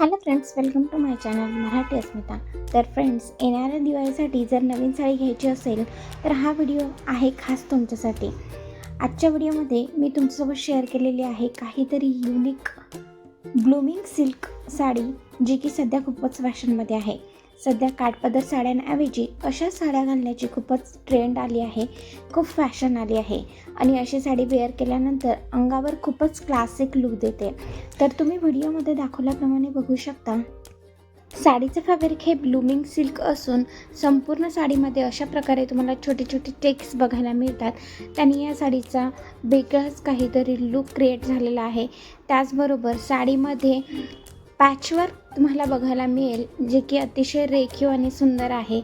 Hello friends welcome to my channel Marathi Asmita तर friends येणाऱ्या दिवाळीसाठी जर नवीन साडी घ्यायची असेल तर हा व्हिडिओ आहे खास तुमच्यासाठी. आजच्या व्हिडिओमध्ये मी तुमच्यासोबत शेअर केलेली आहे काहीतरी युनिक ग्लूमिंग सिल्क साडी जी की सध्या खूपच फॅशनमध्ये आहे. सध्या काठपदर साड्यांऐवजी अशा साड्या घालण्याची खूपच ट्रेंड आली आहे खूप फॅशन आली आहे. आणि अशी साडी वेअर केल्यानंतर अंगावर खूपच क्लासिक लुक देते. तर तुम्ही व्हिडिओमध्ये दाखवल्याप्रमाणे बघू शकता. साडीचं फॅब्रिक हे ब्लूमिंग सिल्क असून संपूर्ण साडीमध्ये अशा प्रकारे तुम्हाला छोटे छोटे टेक्स बघायला मिळतात. त्यांनी या साडीचा वेगळाच काहीतरी लुक क्रिएट झालेला आहे. त्याचबरोबर साडीमध्ये पॅचवर्क तुम्हाला बघायला मिळेल जे की अतिशय रेखीव आणि सुंदर आहे.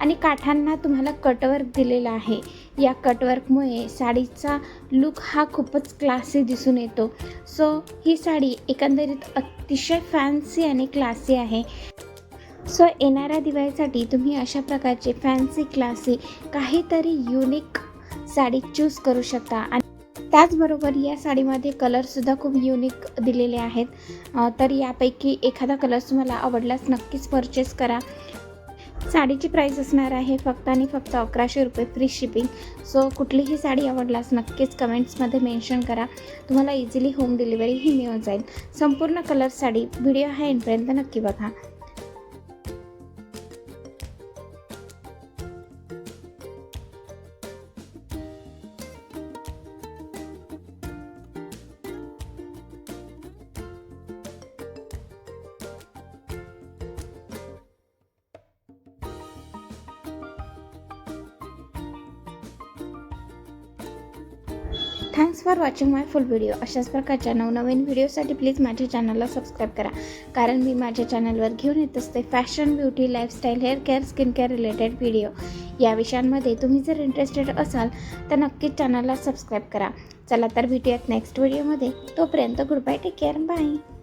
आणि काठांना तुम्हाला कटवर्क दिलेलं आहे. या कटवर्कमुळे साडीचा लुक हा खूपच क्लासी दिसून येतो. सो ही साडी एकंदरीत अतिशय फॅन्सी आणि क्लासी आहे. सो येणाऱ्या दिवाळीसाठी तुम्ही अशा प्रकारचे फॅन्सी क्लासी काहीतरी युनिक साडी चूज करू शकता. आणि त्याचबरोबर या साडीमध्ये कलरसुद्धा खूप युनिक दिलेले आहेत. तर यापैकी एखादा कलर तुम्हाला आवडलाच नक्कीच परचेस करा. साडीची प्राईस असणार आहे फक्त आणि फक्त अकराशे रुपये फ्री शिपिंग सो कुठलीही साडी आवडल्यास नक्कीच कमेंट्समध्ये मेन्शन करा. तुम्हाला इझिली होम डिलिव्हरीही मिळून जाईल. संपूर्ण कलर साडी व्हिडिओ हा एंडपर्यंत नक्की बघा. Thanks for watching my full video अशाच प्रकारच्या नवनवीन व्हिडिओसाठी प्लीज माझ्या चॅनलला सबस्क्राईब करा. कारण मी माझ्या चॅनलवर घेऊन येत असते fashion beauty lifestyle hair care skin care related video या विषयांमध्ये तुम्ही जर इंटरेस्टेड असाल तर नक्कीच चॅनलला सबस्क्राईब करा. चला तर भेटूयात नेक्स्ट व्हिडिओमध्ये तोपर्यंत good bye take care bye